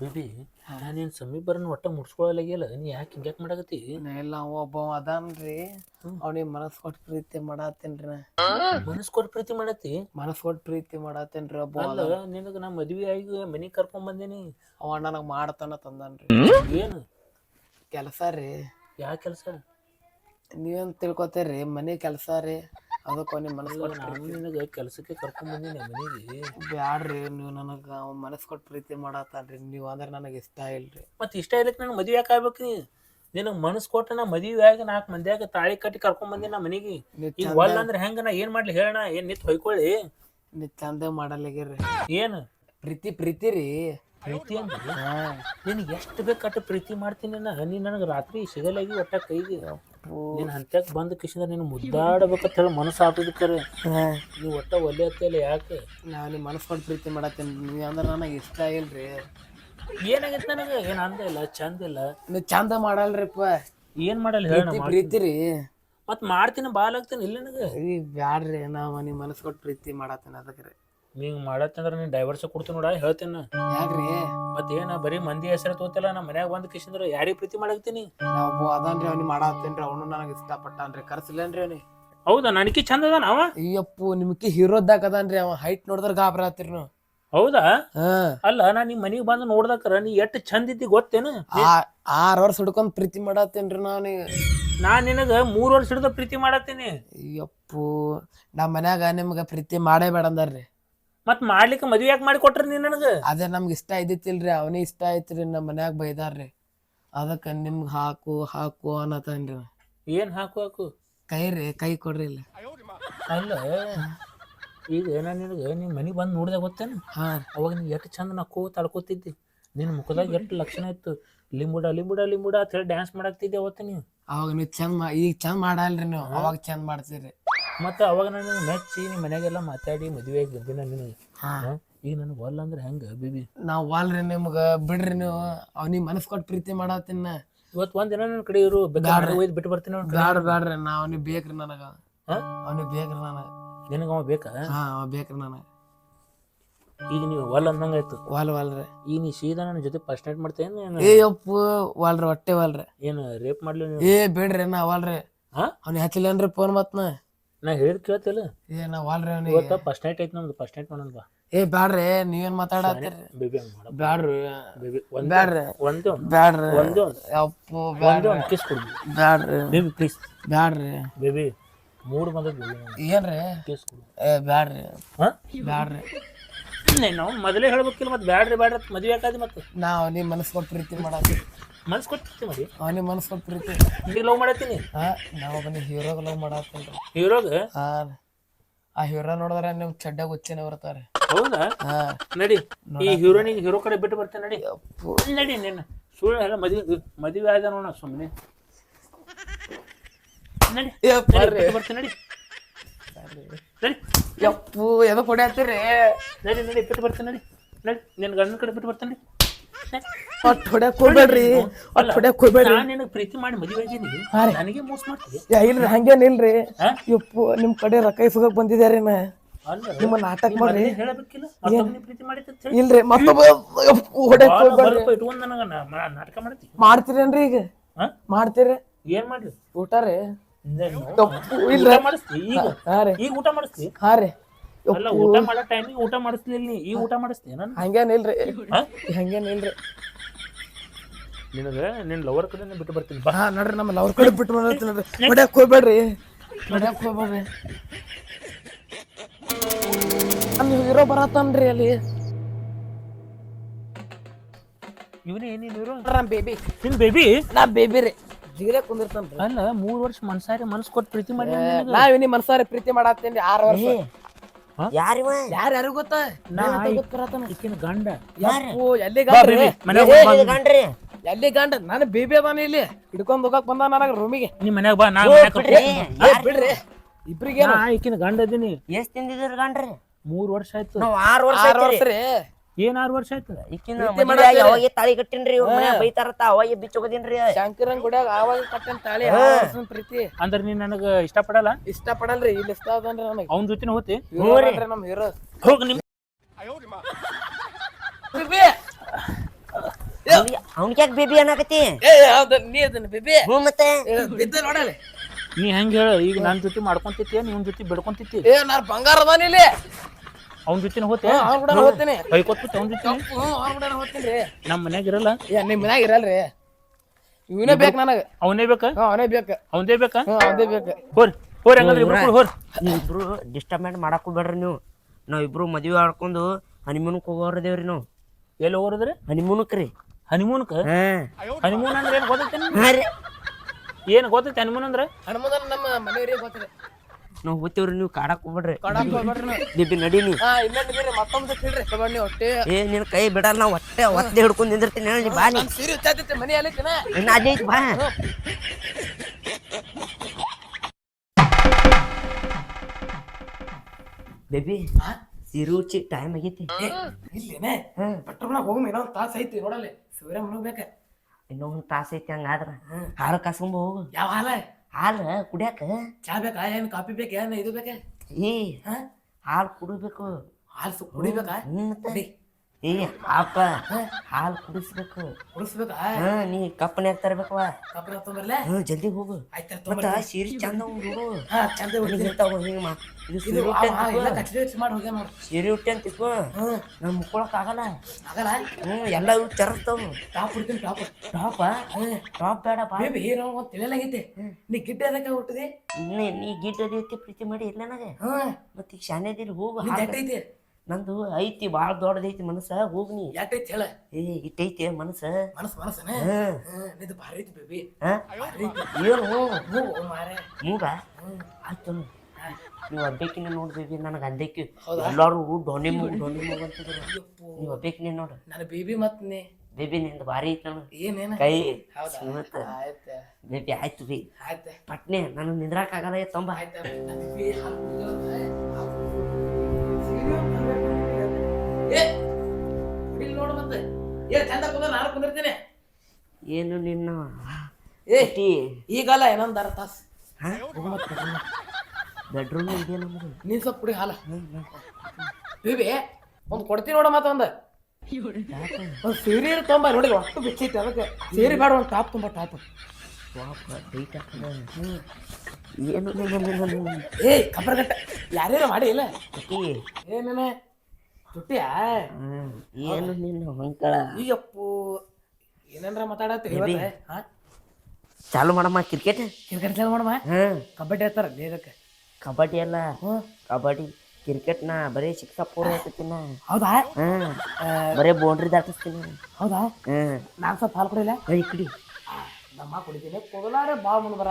Baby ನಾನೇನ್ ಸಮೀಪ ಬರನ್ ಒಟ್ಟ ಮುಡ್ಸ್ಕೊಳಲಾಗಿಲ್ಲ ನೀ ಯಾಕೆ ಹಿಂಗ್ಯಾಕ್ ಮಾಡಕತ್ತಿ? ಇಲ್ಲ ಅವ ಒಬ್ಬ ಅದಾನ್ರಿ. ಅವ್ನಿಗೆ ಮನಸ್ ಕೊಟ್ಟು ಪ್ರೀತಿ ಮಾಡತ್ತೇನ್ರಿ ನಾ. ಮನಸ್ ಕೊಟ್ಟು ಪ್ರೀತಿ ಮಾಡತ್ತಿ? ಮನಸ್ ಕೊಟ್ಟು ಪ್ರೀತಿ ಮಾಡತ್ತೇನ್ರಿ ಒಬ್ಬ ಅಲ್ಲ ನಿನಗೆ ನಾ ಮದ್ವಿ ಆಗಿ ಮನಿಗ್ ಕರ್ಕೊಂಡ್ ಬಂದೇನಿ. ಅವ ನನಗೆ ಮಾಡ್ತಾನ ತಂದನ್ರಿ. ಏನು? ಕೆಲಸ ರೀ. ಯಾ ಕೆಲಸ? ನೀವೇನ್ ತಿಳ್ಕೊತೀರಿ? ಮನೆ ಕೆಲಸ ರೀ. ಅದಕ್ಕೆ ನಿಮ್ಮ ಮನಸ್ಸು ಕೊಟ್ಟು ನಾನು ನಿನಗ ಕೆಲ್ಸಕ್ಕೆ ಕರ್ಕೊಂಡ್ ಬಂದೇನಿ ಮನಿಗೆ. ಬ್ಯಾಡ್ರಿ ನೀವು ನನಗೆ ಮನಸ್ಸು ಮನಸ್ ಕೊಟ್ಟು ಪ್ರೀತಿ ಮಾಡತ್ತಾನ್ರಿ ನೀವು ಅಂದ್ರೆ ನನಗೆ ಇಷ್ಟ ಇಲ್ರಿ. ಮತ್ತೆ ಇಷ್ಟ ಇಲ್ಲಕ್ಕೆ ನನಗೆ ಮದುವೆ ಯಾಕೆ ಆಗ್ಬೇಕು ನೀ? ನಿನಗೆ ಮನಸ್ಸು ಕೊಟ್ಟ ನಾ ಮದ್ವಿ ಆಗಿ ನಾಲ್ಕು ಮಂದಿಯಾಗ ತಾಳಿ ಕಟ್ಟಿ ಕರ್ಕೊಂಡ್ ಬಂದಿ ನಾ ಮನೆಗೆ. ಈಗ ಒಲ್ಲ ಅಂದ್ರೆ ಹೆಂಗೆ ನಾ ಏನ್ ಮಾಡ್ಲಿ ಹೇಳಣ ಏನು ನಿತ್ ಹೊಯ್ಕೊಳ್ಳಿ ನೀವು ಚಂದ ಮಾಡಲ್ಲಿಗಿರ್ರಿ. ಏನು? ಪ್ರೀತಿ ಪ್ರೀತಿ ರೀ. ಪ್ರೀತಿ ಅಂದ್ರೆ ನಿನಗೆ ಎಷ್ಟು ಬೇಕು ಅಷ್ಟು ಪ್ರೀತಿ ಮಾಡ್ತೀನಿ ನಾ? ನೀ ನನಗೆ ರಾತ್ರಿ ಸಿಗಲಾಗಿ ಒಟ್ಟ ಕೈಗೆ. ನೀನು ಹಂತ್ಯಾಕ ಬಂದ ಕಿಶಿಂದ ನೀನು ಮುದ್ದಾಡ್ಬೇಕಂತ ಹೇಳಿ ಮನಸ್ಸು ಆಗ್ತದಕ್ಕರೆ ನೀವು ಒಟ್ಟ ಒಲ್ಲೆ ಹತ್ತಿಲ್ಲ ಯಾಕೆ? ನಾ ನಿಮ್ಮ ಮನಸ್ ಕೊಟ್ಟು ಪ್ರೀತಿ ಮಾಡತ್ತೇನೆ. ನೀವು ಅಂದ್ರೆ ನನಗೆ ಇಷ್ಟ ಇಲ್ರಿ. ಏನಾಗೈತೆ ನನಗೆ? ಏನು ಅಂದ ಇಲ್ಲ ಚಂದ ಇಲ್ಲ. ನೀವು ಚಂದ ಮಾಡಲ್ರಿಪ್ಪ. ಏನು ಮಾಡಲ್ಲ ಹೇಳಿ ಪ್ರೀತಿ ರೀ. ಮತ್ತೆ ಮಾಡ್ತೀನಿ ಬಾಲ್ ಆಗ್ತೀನಿ ಇಲ್ಲ ನನಗೆ? ಈ ಬ್ಯಾಡ್ರಿ ನಾವು ನಿಮ್ಮ ಮನಸ್ಸು ಕೊಟ್ಟು ಪ್ರೀತಿ ಮಾಡತ್ತೇನೆ ಅದಕ್ಕೆ ರೀ. ನೀನು ಮಾಡತ್ತಂದ್ರೆ ನೀನ್ ಡೈವರ್ಸ್ ಕೊಡ್ತೀನಿ ನೋಡ ಹೇಳ್ತೇನೆ. ಯಾಕ್ರಿ? ಮತ್ತೆ ಏನ ಬರೀ ಮಂದಿ ಹೆಸರು ತೋತಿಲ್ಲ ನಾ ಮನ್ಯಾಗ ಬಂದ್ ಕಿಶಂದ್ರ ಯಾರಿಗೆ ಪ್ರೀತಿ ಮಾಡಾಕ್ತೀನಿ ನಾ ಒಬ್ಬ ಅದಾನ್ರಿ ಅವ್ನಿಗೆ ಮಾಡತ್ತೇನ್ರಿ ಅವನು ನನಗೆ ಇಷ್ಟಪಟ್ಟಾನ್ರಿ ಕರ್ಸಲೇನ್ರಿ ಅವನಿ ಹೌದಾ ನನಗೆ ಚಂದ ಅದಾನ ಅವ? ಅಯ್ಯಪ್ಪು ನಿಮ್ಗೆ ಹೀರೋದಾಗ ಅದಾನ್ರಿ ಅವ ಹೈಟ್ ನೋಡಿದ್ರೆ ಗಾಬರ ಆತಿರಿ ನೀವು. ಹೌದಾ? ಹಾ. ಅಲ್ಲ ನಾ ನಿಮ್ಮ ಮನೆಗೆ ಬಂದು ನೋಡ್ದಕ್ರ ನೀ ಎಷ್ಟು ಚಂದ ಇದ್ದಿ ಗೊತ್ತೇನು? ಆ- ಆರ್ ವರ್ಷ ಹುಡ್ಕೊಂಡ್ ಪ್ರೀತಿ ಮಾಡತ್ತೇನ್ರಿ ನಾನು ನಾ ನಿನಗ ಮೂರು ವರ್ಷ ಹಿಡಿದ ಪ್ರೀತಿ ಮಾಡತ್ತೀನಿ. ಅಯ್ಯಪ್ಪು ನಮ್ಮ ಮನ್ಯಾಗ ನಿಮ್ಗೆ ಪ್ರೀತಿ ಮಾಡೇ ಬೇಡ ಅಂದಾರ್ರಿ. ಮತ್ ಮಾಡ್ಲಿಕ್ಕೆ ಮದ್ವೆ ಯಾಕೆ ಮಾಡಿ ಕೊಟ್ರಿ ನೀ ನನಗ? ಅದೇ ನಮ್ಗೆ ಇಷ್ಟ ಇದ್ದಿತ್ತಿಲ್ರಿ ಅವನೇ ಇಷ್ಟ ಆಯ್ತ್ರಿ ನಮ್ಮ ಮನ್ಯಾಗ ಬೈದಾರ್ರಿ. ಅದಕ್ಕೆ ನಿಮ್ಗೆ ಹಾಕು ಹಾಕು ಅನ್ನತನ್ರಿ. ಏನು ಏನ್ ಹಾಕು ಹಾಕು? ಕೈ ರೀ ಕೈ ಕೊಡ್ರಿ ಇಲ್ಲ. ಅಲ್ಲ? ಈಗ ಏನ ನಿನಗೆ? ನಿನ್ ಮನೆಗೆ ಬಂದು ನೋಡಿದೆ ಗೊತ್ತೇನು? ಹಾ. ಅವಾಗ ನೀ ಎಷ್ಟು ಚಂದ ನಕ್ಕು ತಡ್ಕೋತಿದ್ದಿ ನಿನ್ನ ಮುಖದಾಗ ಎಷ್ಟು ಲಕ್ಷಣ ಇತ್ತು. ಲಿಂಬುಡ ಲಿಂಬುಡ ಲಿಂಬುಡ ಅಂತ ಹೇಳಿ ಡ್ಯಾನ್ಸ್ ಮಾಡಾಕ್ತಿದ್ದೆ ಅವತ್ತು ನೀವು ಅವಾಗ ನೀವು ಚಂದ ಮಾ ಈಗ ಚಂದ ಮಾಡಲ್ರಿ ನೀವು. ಅವಾಗ ಚಂದ ಮಾಡ್ತೀರಿ. ಮತ್ತೆ ಅವಾಗ ನಾನು ಮೆಚ್ಚಿ ನಿಮ್ಮ ಮನೆಗೆಲ್ಲ ಮಾತಾಡಿ ಮದುವೆ ಆಗಿ ಬಂದಿನ ನಿನಗೆ. ಹಾ. ಹಾ? ಈಗ ನನಗೆ ಒಲ್ಲ ಅಂದ್ರೆ ಹೆಂಗ ಬಿಬಿ? ನಾವು ವಾಲ್ರಿ ನಿಮ್ಗ ಬಿಡ್ರಿ ನೀವು. ಅವ್ನಿಗೆ ಮನಸ್ ಕೊಟ್ಟು ಪ್ರೀತಿ ಮಾಡತ್ತಿನ ಇವತ್ತು ಒಂದ್ ದಿನ ನನ್ನ ಕಡೆ ಇರು ಬೇಕಾದ್ರೆ ಒಯ್ದು ಬಿಟ್ಟು ಬರ್ತೀನಿ ನೋಡಿ. ಬ್ಯಾಡ ಬ್ಯಾಡ್ರಿ ನಾ ಅವ್ನಿಗೆ ಬೇಕ್ರಿ ನನಗ. ಹಾ? ಅವ್ನಿಗೆ ಬೇಕ್ರಿ ನನಗ. ನಿನಗೆ ಅವ ಬೇಕಾ? ಹಾ ಅವ ಬೇಕ್ರಿ ನನಗ. ಈಗ ನೀವು ಒಲ್ಲ ಅಂದಂಗಾಯ್ತು ವಾಲ್ ವಾಲ್ರಿ ಈಗ ನೀ ಸೀದಾ ನನ್ನ ಜೊತೆ ಫಸ್ಟ್ ನೈಟ್ ಮಾಡ್ತೇನೆ ಏ ಯಪ್ಪು ವಾಲ್ರಿ ಹೊಟ್ಟೆ ವಾಲ್ರಿ ಏನು ರೇಪ್ ಮಾಡ್ಲಿ ನೀವು? ಏ ಬೇಡ್ರಿ ನಾ ವಾಲ್ರಿ ಹಾ? ಅವ್ನಿಗೆ ಅಂದ್ರೆ ಫೋನ್ ಮತ್ನ ನಾ ಹೇಳಿದ್ ಕೇಳ್ತಿಲ್ಲ ಏ ನಾವು ವಾಲ್ರಿ ಅವ್ನಿಗೆ. ಇವತ್ತ ಫಸ್ಟ್ ನೈಟ್ ಐತಿ ನಮ್ದು ಫಸ್ಟ್ ನೈಟ್ ಮಾಡೋಣ ಬಾ. ಏ ಬ್ಯಾಡ್ರಿ ನೀವೇನ್ ಮಾತಾಡ್ರಿ ಬೇಬಿ ಹಂಗೆ ಮಾಡ ಬ್ಯಾಡ್ರಿ. ಬೇಬಿ ಒಂದ್ ಬ್ಯಾಡ್ರಿ. ಒಂದೇ ಒಂದು ಬ್ಯಾಡ್ರಿ. ಒಂದೇ ಒಂದು. ಅಪ್ಪ ಒಂದೇ ಬ್ಯಾಡ್ರಿ. ಒಂದು ಕಿಸ್ ಕೊಡು. ಬ್ಯಾಡ್ರಿ. ಬೇಬಿ ಪ್ಲೀಸ್ ಬ್ಯಾಡ್ರಿ. ಬೇಬಿ ಮೂಡ್ ಬಂದದ ಬೇಬಿ ಏನ್ರಿ? ಕಿಸ್ ಕೊಡು. ಏ ಬ್ಯಾಡ್ರಿ. ಹಾ? ಬ್ಯಾಡ್ರಿ. ನಾವು ಮೊದಲೇ ಹೇಳ್ಬೇಕಿಲ್ಲ ಮತ್ತೆ ಬ್ಯಾಡ್ರಿ ಬ್ಯಾಡ್ರಿ ಮದ್ವೆ ಆಕಾದಿ ಮತ್ತೆ? ನಾವ್ ನಿಮ್ ಮನಸ್ಸು ಕೊಟ್ಟು ಪ್ರೀತಿ ಮಾಡತ್ತೀವಿ ಮನ್ಸ್ ಕೊಟ್ಟಿರ್ತಿ ಮರಿ. ಅವ್ನಿಗೆ ಮನಸ್ ಕೊಟ್ಟು ಪ್ರೀತಿ ಈಗ ಲವ್ ಮಾಡತ್ತೀನಿ. ಹಾ ನಾವು ಬಂದು ಹೀರೋಗ ಲವ್ ಮಾಡತ್ತೇನ್ರಿ ಹೀರೋಗ ಹಾ ಆ ಹೀರೋ ನೋಡಿದ್ರೆ ನಿಮ್ ಚಡ್ಡ ಗುಚ್ಚಿನ ಬರ್ತಾರೆ ಹೌದಾ? ಹಾ ನಡಿ. ಈ ಹೀರೋನಿಗೆ ಹೀರೋ ಕಡೆ ಬಿಟ್ಟು ಬರ್ತೇನೆ ನಡಿ. ಫುಲ್ ನಡಿ ನಿನ್ನ. ಸುಳ್ಳು ಎಲ್ಲ ಮದುವೆ ಮದುವೆ ಆದ ನೋಡ ಸುಮ್ಮನೆ ನಡಿ. ಬಿಟ್ಟು ಬರ್ತೀನಿ ನಡಿ. ನಡಿ. ಯಪ್ಪು ಎದಕ್ ಹೊಡ್ಯಾತ್ತೀರಿ ನಡಿ ನಡಿ ಬಿಟ್ಟು ಬರ್ತೀನಿ ನಡಿ. ನಡಿ ನಿನ್ನ ಗಂಡನ ಕಡೆ ಬಿಟ್ಟು ಬರ್ತೀನಿ ನಡಿ. ಒಟ್ಟು ಹೊಡ್ಯಾಕ್ ಹೋಗ್ಬೇಡ್ರಿ ಒಟ್ಟು ಹೊಡ್ಯಾಕ್ ಹೋಗ್ಬೇಡ್ರಿ. ನಾನ್ ನಿನಗೆ ಪ್ರೀತಿ ಮಾಡಿ ಮದುವೆ ಆಗಿದ್ದೀನಿ. ನನಗೆ ಮೋಸ ಮಾಡ್ತೀವಿ ಯಾ ಇಲ್ರಿ ಹಂಗೇನ್ ಇಲ್ರಿ? ಯಪ್ಪು ನಿಮ್ ಕಡೆ ರೊಕ್ಕ ಇಸ್ಕೊಕ್ ಬಂದಿದ್ದಾರೆ ನಾ ನಿಮ್ಮ ನಾಟಕ ಮಾಡ್ರಿ. ಹೇಳಬೇಕಿಲ್ಲ? ಮತ್ತೊಬ್ಬನಿ ಪ್ರೀತಿ ಮಾಡಿತ್ತು ಅಂತ ಹೇಳಿ. ಇಲ್ರಿ ಮತ್ತೊಬ್ಬ ಹೊಡ್ಯಾಕ್ ಹೋಗ್ಬೇಡ್ರಿ. ಬರಪ್ಪ ಇಟ್ಕೊಂಡ್ ನನಗ ನಾಟಕ ಮಾಡ್ತಿ. ಮಾಡ್ತೀರೇನ್ರಿ ಈಗ? ಹಾ? ಮಾಡ್ತೀರಿ? ಏನ್ ಮಾಡ್ಲಿ? ಊಟ ರೀ? ಊಟ ಮಾಡಿಸ್ತಿ ಈಗ? ಹಾ ರೀ. ಈಗ ಊಟ ಮಾಡಿಸ್ತಿ? ಹಾ ರೀ. ಅಲ್ಲ ಊಟ ಮಾಡೋ ಟೈಮಿಗೆ ಊಟ ಮಾಡಿಸ್ಲಿಲ್ಲ ನೀ. ಈ ಊಟ ಮಾಡಿಸ್ತೀನಿ ನಾನು? ಹಂಗೇನಿಲ್ರಿ ಹಂಗೇನಿಲ್ರಿ ನಿನಗೆ ನಿನ್ನ ಲವರ್ ಕಡೆ ಬಿಟ್ಟು ಬರ್ತೀನಿ. ಬಾ. ಹಾ ನೋಡ್ರಿ ಲವರ್ ಅವ್ರ ಕಡೆ ಬಿಟ್ಟು ಬಂದೈತಿ ನೋಡ್ರಿ. ಹೊಡ್ಯಾಕ್ ಹೋಗ್ಬೇಡ್ರಿ. ಹೊಡ್ಯಾಕ್ ಹೋಗ್ಬೇಡ್ರಿ. ನಮ್ಮ ಹೀರೋ ಬರತ್ತನ್ರಿ ಅಲ್ಲಿ. ಇವನೇ ಏನೇನು ಇವರು? ನಮ್ಮ ಬೇಬಿ ನಿನ್ ಬೇಬಿ ನಾ ಬೇಬಿ ರೀ. ಜಿಗರೆ ಕುಂದಿರ್ತಾನ್ರಿ. ಅಲ್ಲ ಮೂರು ವರ್ಷ ಮನ್ಸಾರಿ ಮನ್ಸ್ ಕೊಟ್ಟು ಪ್ರೀತಿ ಮಾಡಿ ನಾ ಇವನಿ ಮನ್ಸಾರಿ ಪ್ರೀತಿ ಮಾಡತ್ತೇನ್ರಿ ಆರು ವರ್ಷ. ಯಾರಿವ? ಯಾರು ಯಾರು ಗೊತ್ತಾ ನಾ ನಾ ಗೊತ್ತಿರತ್ತಾನ ಈಕಿನ ಗಂಡ. ಯಪ್ಪು ಎಲ್ಲಿ. ಗಂಡ್ರಿ? ಎಲ್ಲಿ ಗಂಡ? ನಾನು ಬೇಬಿ ಅದಾನ ಇಲ್ಲಿ. ಹಿಡ್ಕೊಂಡ್ ಹೋಗಕ್ ಬಂದ ನನಗ ರೂಮಿಗೆ ನಿಮ್ ಮನ್ಯಾಗ ಬಾ ನಾ ಮನ್ಯಾಗ ಕರ್ಕೊಂಡ್- ಬಿಡ್ರಿ. ಇಬ್ರಿಗೆ ನಾ ಈಕಿನ ಗಂಡ ಅದೀನಿ ಎಷ್ಟ್ ತಿಂದಿದ್ರಿ ಗಂಡ್ರಿ? ಮೂರ್ ವರ್ಷ ಆಯ್ತು. ನಾವ್ ಆರ್ ವರ್ಷ ಆರು. ವರ್ಷ ರೀ. ಏನ್ ಆರು ವರ್ಷ ಆಯ್ತು ಈಕಿನ ಪ್ರೀತಿ ಮದ್ವೆ ಆಗಿ ಮಾಡಾತ್ತೀರಿ? ಅವಾಗೆ ತಾಳಿ ಕಟ್ಟಿನ್ರಿ ಇವ್ರ ಮನ್ಯಾಗ ಬೈತಾರತ್ತ ಅವಾಗೆ ಬಿಚ್ಚ ಹೋಗೋದಿನ್ರಿ ಶಂಕರನ್ ಗುಡಿಯಾಗ ಆವಾಗ ಕಟ್ಟನ್ ತಾಳಿ ಆ ವರ್ಷನ್ ಪ್ರೀತಿ. ಅಂದ್ರ ನೀನ್ ನನಗ ಇಷ್ಟಪಡಲ್ಲ? ಇಷ್ಟ ಪಡಲ್ರಿ ಇಲ್ಲಿ ಇಷ್ಟ ಅದನ್ರಿ ನನಗೆ. ಅವನ ಜೊತೆನ ಹೋತಿ? ನಮ್ ಹೀರೋ. ಹೋಗ್ ನಿಮ್ ಅವ್ನಿಗೆ ಯಾಕೆ ಬೇಬಿ ಅನ್ನಕತಿ ಏ ಹೌದ ನೀ ಅದನ್ನ ಬಿಬಿ. ಹ್ಞೂ ಮತ್ತೆ? ಬಿದ್ದ ನೋಡಲ್ಲ ನೀ ಹೆಂಗ್ ಹೇಳ ಈಗ ನನ್ ಜೊತೆ ಮಾಡ್ಕೊಂತಿತ್ತಿ ನಿಮ್ ಜೊತೆ ಬಿಡ್ಕೊಂತಿತ್ತಿ ಏ ನಾನ್ ಬಂಗಾರ ಅದಾನ ಇಲ್ಲಿ ಅವನ ಜೊತೆನ ಹೋತೆ? ಅವ್ನ ಕೂಡ ಹೋಗ್ತೀನಿ. ಕೈ ಕೊಟ್ಬಿಟ್ಟು ಅವನ ಜೊತೆ ಹ್ಞೂ ಅವ್ನ ಕೂಡ ಹೋಗ್ತೀನಿ ನಮ್ಮ ಮನ್ಯಾಗ ಇರಲ್ಲ? ಏ ನಿಮ್ ಮನ್ಯಾಗ ಇರಲ್ರಿ. ಇವನೇ ಬೇಕು ನನಗ. ಅವನೇ ಬೇಕ? ಹ್ಞೂ ಅವನೇ ಬೇಕು. ಅವನದೇ ಬೇಕಾ? ಹ್ಞೂ ಅವನೇ ಬೇಕು. ಹೋರಿ ಹೋರಿ ಹಂಗಂದ್ರೆ ಇಬ್ರು ಡಿಸ್ಟರ್ಬ್ಮೆಂಟ್ ಹೋರಿ. ನೀವಿಬ್ರು ಡಿಸ್ಟರ್ಬೆಂಟ್ ಮಾಡಕ್ ಬೇಡ್ರಿ ನೀವು. ಇಬ್ರು ಮದ್ವೆ ಆಡ್ಕೊಂಡು ಹನಿಮೂನ್ಕ್ ಹೋಗೋರ್ದೇವ್ರಿ ನಾವು. ಎಲ್ಲಿ ಹೋಗೋರದ್ರಿ? ಹನಿಮೂನ್ಕ್ ರೀ. ಹನಿಮೂನ್ಕ ಹಾ. ಹನಿಮೂನ್ ಅಂದ್ರೆ ಏನ್ ಗೊತ್ತೈತಿ ಹಾ ಏನ್ ಗೊತ್ತೈತಿ ಹನಿಮೂನ್ ಅಂದ್ರೆ? ಹನುಮಂತನ ನಮ್ಮ ಮನೆಯವ್ರಿಗೆ ಗೊತ್ತಿದೆ. ನಾವು ಹೋಗ್ತೇವ್ರಿ ನೀವು ಕಾಡಕ್ ಹೋಗ್ಬೇಡ್ರಿ. ಕೊಡಕ್ ಹೋಗ್ಬೇಡ್ರಿ ನೀವು. ಬಿಬ್ಬಿ ನಡೀನಿ ಹಾ ತಗೊಂಡು ಹೊಟ್ಟೆ. ಏ ನಿನ್ ಕೈ ಬಿಡಲ್ಲ ನಾ ಒಟ್ಟೆ ಒತ್ತೆ ಹಿಡ್ಕೊಂಡ್ ನಿಂದಿರ್ತೀನಿ ಹೇಳಿ ಬಾ ನೀ. ನನ್ ಸೀರೆ ಉಚ್ಚಾತೈತಿ ಮನೆ ಅಲ್ಲಿಕ್ಕಿನ ಇನ್ನ ಅಲ್ಲೇ ಐತಿ ಬಾ. ಬೇಬಿ ಸಿರು ಉಚ್ಚಿ ಟೈಮ್ ಆಗೈತಿ. ಇಲ್ಲೇನೆ? ಪೆಟ್ರೋಲ್ ಹೋಗಿ ಇನ್ನೊಂದು ತಾಸು ಐತಿ ನೋಡಲ್ಲಿ. ಸೂರ್ಯ ಮುಳುಗ್ಬೇಕ. ಇನ್ನೊಂದು ತಾಸ ಐತಿ ಹಂಗಾದ್ರ. ಹಾರ ಕಾಸ್ಕೊಂಬ ಹೋಗು. ಯಾವ ಹಾಲ? ಹಾಲು ಕುಡಿಯಾಕ? ಚಾ ಬೇಕಾ? ಏನು ಕಾಫಿ ಬೇಕಾ? ಏನು ಇದು ಬೇಕಾ? ಏ ಹಾ? ಹಾಲು ಕುಡಿಬೇಕು. ಹಾಲು ಕುಡಿಬೇಕಾ? ಹ್ಮ್ ಕುಡಿ ಏ ಹಾಲು ಕುಡಿಸ್ಬೇಕು. ಕುಡಿಸ್ಬೇಕಾ ಹಾ ನೀ ಕಪ್ಪನ್ಯಾಗ ತರ್ಬೇಕವ ಕಪ್ಪನ ತೊಂಬರ್ಲೆ ಹ್ಮ್ ಜಲ್ದಿ ಹೋಗು. ಆಯ್ತಾ ಮತ್ತ ಸೀರೆ ಚಂದ ನೋಡು ಹಾ ಚಂದ ಹೊಡಿತೀನಿ ಇರ್ತಾವ ಹಿಂಗ ಮಾ ಇದು ಸೀರೆ ಉಟ್ಟೆ ಎಲ್ಲ ಕಚ್ಡಿ ಮಾಡಿ ಹೋಗ್ಯ ನೋಡು ಸೀರೆ ಉಟ್ಟೆ ಅಂತ ಇಟ್ಕೋ ನಮ್ ಮುಕ್ಕೊಳಕ್ ಆಗಲ್ಲ. ಆಗಲ್ಲ? ಹ್ಮ್ ಎಲ್ಲ ಇವ್ ಚರಸ್ತಾವ. ಟಾಪ್ ಹುಡ್ತೀನಿ ಟಾಪ್ ಟಾಪ ಟಾಪ್ ಬೇಡಪ್ಪ ಬೇಬಿ ಹೀರೋ ಒಂದು ತಿಳಿಯಲಾಗೈತೆ ನೀ ಗಿಡ್ಡ ಅದಕ್ಕೆ ಹುಟ್ಟಿದೆ? ನೀ ನೀ ಗಿಡ್ಡ ಅದೈತಿ ಪ್ರೀತಿ ಮಾಡಿ ಇಲ್ಲ ನನಗೆ. ಹ್ಮ್. ಮತ್ತೆ ಈಗ ಶಾನ್ಯದಿಲ್ಲ ಹೋಗು ಹಾಕೈತೆ ನಂದು ಐತಿ ಬಾಳ ದೊಡ್ಡದೈತಿ ಮನಸ್ಸ ಹೋಗ್ನಿ ಎಟ್ಟೈತಿ ಹೇಳ? ಏ ಇಟ್ಟೈತಿ ಮನಸ್ಸ. ಮನಸ್ಸು ಮನಸ್ಸನ? ಹ್ಮ್ ಭಾರಿ ಐತಿ ಬೇಬಿ ಏನು? ಹೋಗು ಮಾರೆ ಮೂಗ? ಆಯ್ತು ನೀವು ಒಬ್ಬೇಕಿನ ನೋಡ್ಬೇಬಿ ನನಗೆ ಅಂದಕ್ಕೆ ಎಲ್ಲರೂ ಡೊನಿ ಮೂಗ್ ಡೊನಿ ಮೂಗ್ ಅಂತಿದ್ರು. ನೀವು ಒಬ್ಬೇಕಿನೇ ನೋಡು. ನನ್ನ ಬೇಬಿ ಮತ್ತೆ ನೀ. ಬೇಬಿ ನಿಂದು ಭಾರಿ ಐತಿ ನನಗೆ ಏನೇನು? ಕೈ ಆಯ್ತ. ಬೇಬಿ ಆಯ್ತು ಬಿ. ಆಯ್ತು. ಪಟ್ನೆ ನನಗೆ ನಿಂದ್ರಾಕ್ ಆಗಲ್ಲ ಆಯ್ತು ತೊಂಬ. ಆಯ್ತ. ನೋಡು ಮತ್ತೆ. ಏ ಚಂದ ಕುಂದ್ರ ನಾನು ಕುಂದಿರ್ತೀನಿ. ಏನು ನಿನ್ನ ಏ ಟೀ ಈಗಲ್ಲ ಇನ್ನೊಂದು ಅರ್ಧ ತಾಸು ಬೆಡ್ರೂಮ್ ನಮ್ದು ನೀನ್ ಸ್ವಲ್ಪ ಕುಡಿ ಹಾಲ. ಬೇಬಿ ಒಂದು ಕೊಡ್ತೀನಿ ನೋಡ ಮತ್ತ ಒಂದು. ಒಂದು ಸೀರೆ ತೊಂಬ ನೋಡಿ ಅಷ್ಟು ಬಿಚ್ಚೈತೆ ಅದಕ್ಕೆ. ಸೀರೆ ಬೇಡ ಒಂದು ಟಾಪ್ ತುಂಬ ಟಾಪ್. ಏನು ಏಯ್ ಕಬ್ಬರ್ಗಟ್ಟ ಯಾರ್ಯಾರು ಮಾಡಿ ಇಲ್ಲ? ಏನೇನೆ ತುಟ್ಟಿಯಾ ಏನು ನಿನ್ನ ಹೊಂಕಳ ಈಗಪ್ಪು ಏನೇನ್ರ ಮಾತಾಡತ್ತೆ. ಹಾ ಚಾಲು ಮಾಡಮ್ಮ ಕ್ರಿಕೆಟ್ ಕ್ರಿಕೆಟ್ ಚಾಲು ಮಾಡಮ್ಮ? ಕಬಡ್ಡಿ ಆಡ್ತಾರ ಇದಕ್ಕೆ? ಕಬಡ್ಡಿ ಅಲ್ಲ ಕಬಡ್ಡಿ ಕ್ರಿಕೆಟ್ ನಾ ಬರೀ ಸಿಕ್ಸ ಪೂರ ಹಾಕತ್ತೀನಿ ಹೌದಾ? ಬರೀ ಬರೇ ಬೌಂಡ್ರಿ ದಾಟಿಸ್ತೀನಿ. ಹೌದಾ? ನಾನು ಸ್ವಲ್ಪ ಹಾಲು ಕುಡಿಲ್ಲ ಐ ಕುಡಿ ನಮ್ಮ ಕುಡಿತೀನಿ. ಕೊಗಲಾರೆ ಭಾಳ ಮುಂದೆ ಬರ